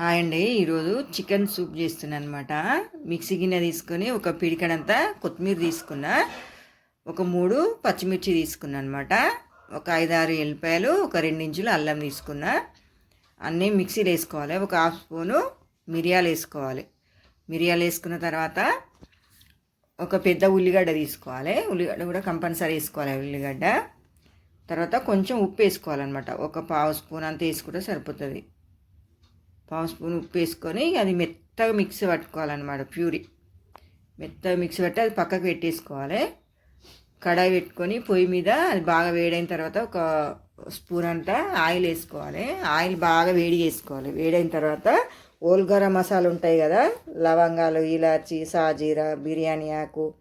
Hi అండి. ఈరోజు chicken soup చేస్తున్నాను అనమాట మిక్సీ గిన్నె తీసుకొని ఒక పిడికడంతా కొత్తిమీర తీసుకున్నా. ఒక మూడు పచ్చిమిర్చి తీసుకున్నా అనమాట ఒక ఐదారు ఎల్లిపాయలు ఒక రెండించులు అల్లం తీసుకున్నా. అన్నీ మిక్సీలో వేసుకోవాలి. ఒక హాఫ్ స్పూను మిరియాలు వేసుకోవాలి. మిరియాలు వేసుకున్న తర్వాత ఒక పెద్ద ఉల్లిగడ్డ తీసుకోవాలి. ఉల్లిగడ్డ కూడా కంపల్సరీ వేసుకోవాలి ఉల్లిగడ్డ. తర్వాత కొంచెం ఉప్పు వేసుకోవాలన్నమాట. ఒక పావు స్పూన్ అంత వేసుకుంటే సరిపోతుంది. పావు స్పూన్ ఉప్పు వేసుకొని అది మెత్తగా మిక్సీ పట్టుకోవాలన్నమాట ప్యూరీ. మెత్తగా మిక్సీ పట్టి అది పక్కకు పెట్టేసుకోవాలి. కడాయి పెట్టుకొని పొయ్యి మీద అది బాగా వేడైన తర్వాత ఒక స్పూన్ అంతా ఆయిల్ వేసుకోవాలి. ఆయిల్ బాగా వేడి చేసుకోవాలి. వేడైన తర్వాత ఓల్గర మసాలా ఉంటాయి కదా లవంగాలు ఇలాచి సాజీరా బిర్యానీ ఆకు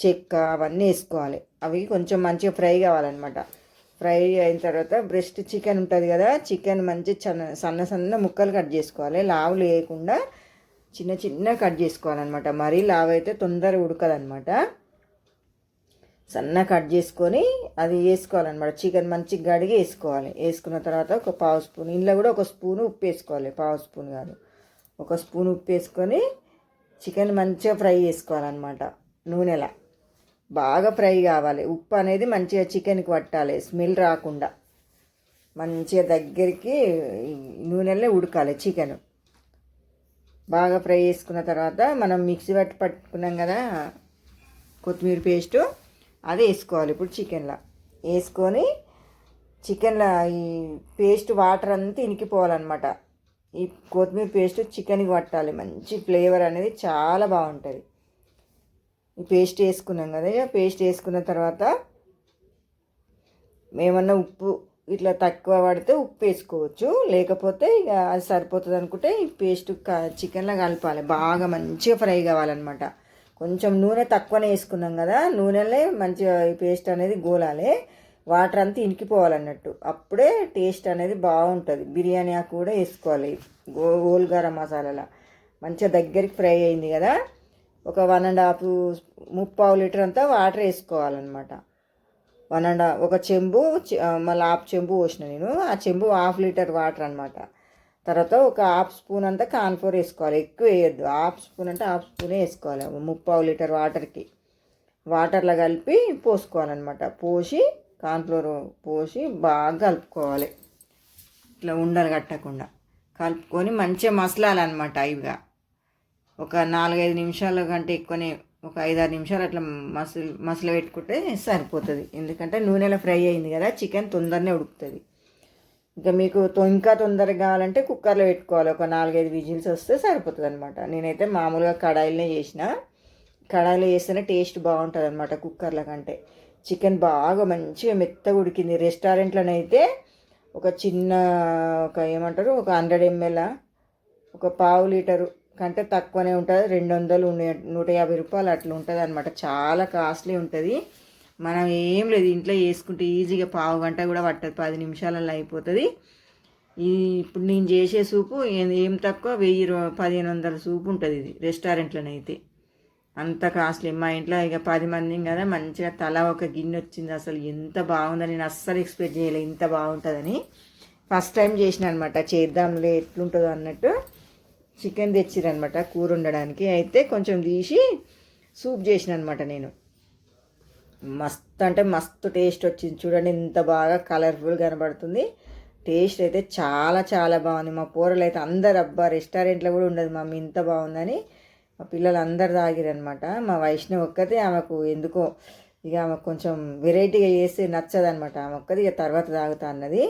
చెక్క అవన్నీ వేసుకోవాలి. అవి కొంచెం మంచిగా ఫ్రై కావాలన్నమాట. ఫ్రై అయిన తర్వాత బ్రెస్ట్ చికెన్ ఉంటుంది కదా చికెన్ మంచి సన్న సన్న సన్న ముక్కలు కట్ చేసుకోవాలి. లావు లేకుండా చిన్న చిన్న కట్ చేసుకోవాలన్నమాట. మరీ లావు అయితే తొందర ఉడకదనమాట సన్న కట్ చేసుకొని అది వేసుకోవాలన్నమాట. చికెన్ మంచిగా కడిగి వేసుకోవాలి. వేసుకున్న తర్వాత ఒక పావు స్పూన్ ఇంట్లో కూడా ఒక స్పూన్ ఉప్పు వేసుకోవాలి. పావు స్పూన్ కాదు. ఒక స్పూన్ ఉప్పు వేసుకొని చికెన్ మంచిగా ఫ్రై చేసుకోవాలన్నమాట. నూనెలా. బాగా ఫ్రై కావాలి. ఉప్పు అనేది మంచిగా చికెన్కి పట్టాలి. స్మెల్ రాకుండా. మంచిగా దగ్గరికి నూనెలో ఉడకాలి చికెన్. బాగా ఫ్రై చేసుకున్న తర్వాత మనం మిక్సీ పట్టి పట్టుకున్నాం కదా కొత్తిమీర పేస్టు అది వేసుకోవాలి ఇప్పుడు చికెన్లో. వేసుకొని చికెన్లో ఈ పేస్ట్ వాటర్ అంతా ఇనికిపోవాలన్నమాట. ఈ కొత్తిమీర పేస్ట్ చికెన్కి పట్టాలి. మంచి ఫ్లేవర్ అనేది చాలా బాగుంటుంది. ఈ పేస్ట్ వేసుకున్నాం కదా ఇక పేస్ట్ వేసుకున్న తర్వాత మేమన్నా ఉప్పు ఇట్లా తక్కువ పడితే ఉప్పు వేసుకోవచ్చు. లేకపోతే ఇక అది సరిపోతుంది అనుకుంటే ఈ పేస్ట్ చికెన్లో కలపాలి. బాగా మంచిగా ఫ్రై కావాలన్నమాట. కొంచెం నూనె తక్కువనే వేసుకున్నాం కదా నూనెలే మంచిగా ఈ పేస్ట్ అనేది గోలాలి. వాటర్ అంతా ఇనికిపోవాలన్నట్టు. అప్పుడే టేస్ట్ అనేది బాగుంటుంది. బిర్యానీ ఆకు కూడా వేసుకోవాలి. గో గోల్గారం మసాలాలో. మంచిగా దగ్గరికి ఫ్రై అయింది కదా. ఒక వన్ అండ్ హాఫ్ ముప్పావు లీటర్ అంతా వాటర్ వేసుకోవాలన్నమాట. వన్ అండ్ ఒక చెంబు మళ్ళీ హాఫ్ చెంబు పోసిన నేను. ఆ చెంబు హాఫ్ లీటర్ వాటర్ అనమాట తర్వాత ఒక హాఫ్ స్పూన్ అంతా కాన్ఫ్లోర్ వేసుకోవాలి. ఎక్కువ వేయద్దు. హాఫ్ స్పూన్ అంటే హాఫ్ స్పూనే వేసుకోవాలి. ముప్పావు లీటర్ వాటర్కి. వాటర్లో కలిపి పోసుకోవాలన్నమాట. పోసి కాన్ఫ్లోర్ పోసి బాగా కలుపుకోవాలి. ఇట్లా ఉండలు కట్టకుండా. కలుపుకొని మంచిగా మసలాలన్నమాట ఇవిగా. ఒక నాలుగైదు నిమిషాల కంటే ఎక్కువనే ఒక ఐదారు నిమిషాలు అట్లా మసలు మసలు పెట్టుకుంటే సరిపోతుంది. ఎందుకంటే నూనెలో ఫ్రై అయింది కదా చికెన్ తొందరనే ఉడుకుతుంది. ఇంకా మీకు ఇంకా తొందరగా కావాలంటే కుక్కర్లో పెట్టుకోవాలి. ఒక నాలుగైదు విజిల్స్ వస్తే సరిపోతుంది అనమాట నేనైతే మామూలుగా కడాయిలోనే చేసిన. కడాయిలో చేస్తేనే టేస్ట్ బాగుంటుంది అనమాట కుక్కర్ల కంటే. చికెన్ బాగా మంచిగా మెత్తగా ఉడికింది. రెస్టారెంట్లోనైతే ఒక చిన్న ఒక ఏమంటారు ఒక హండ్రెడ్ ఎంఎల్ ఒక పావు లీటరు కంటే తక్కువనే ఉంటుంది. రెండు వందలు నూట యాభై రూపాయలు అట్లా ఉంటుంది అనమాట చాలా కాస్ట్లీ ఉంటుంది. మనం ఏం లేదు ఇంట్లో వేసుకుంటే ఈజీగా పావు గంట కూడా పట్టదు. పది నిమిషాలలో అయిపోతుంది. ఈ ఇప్పుడు నేను చేసే సూపు ఏం తక్కువ? వెయ్యి పదిహేను వందల సూపు ఉంటుంది ఇది రెస్టారెంట్లోనైతే. అంత కాస్ట్లీ. మా ఇంట్లో ఇక పది మంది కదా మంచిగా తల ఒక గిన్నె వచ్చింది అసలు ఎంత బాగుందని నేను అస్సలు ఎక్స్పెక్ట్ చేయలేదు ఇంత బాగుంటుందని. ఫస్ట్ టైం చేసిన అనమాట చేద్దాంలే ఎట్లుంటుందో అన్నట్టు. చికెన్ తెచ్చిరనమాట కూర ఉండడానికి అయితే కొంచెం తీసి సూప్ చేసిన అనమాట నేను. మస్తు అంటే మస్తు టేస్ట్ వచ్చింది. చూడండి ఎంత బాగా కలర్ఫుల్ కనబడుతుంది. టేస్ట్ అయితే చాలా చాలా బాగుంది. మా పూరలు అయితే అందరు అబ్బా రెస్టారెంట్లో కూడా ఉండదు మమ్మీ ఇంత బాగుందని. మా పిల్లలు అందరు తాగిరనమాట మా వైష్ణవ్ ఒక్కతే ఆమెకు ఎందుకో ఇక ఆమెకు కొంచెం వెరైటీగా చేస్తే నచ్చదనమాట ఆమె ఒక్కది ఇక తర్వాత తాగుతా అన్నది.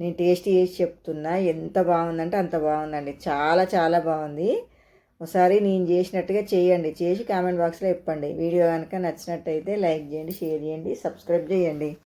నేను టేస్ట్ చేసి చెప్తున్నా. ఎంత బాగుందంటే అంత బాగుందండి. చాలా చాలా బాగుంది. ఒకసారి నేను చేసినట్టుగా చేయండి. చేసి కామెంట్ బాక్స్లో చెప్పండి. వీడియో కనుక నచ్చినట్టయితే లైక్ చేయండి షేర్ చేయండి సబ్స్క్రైబ్ చేయండి.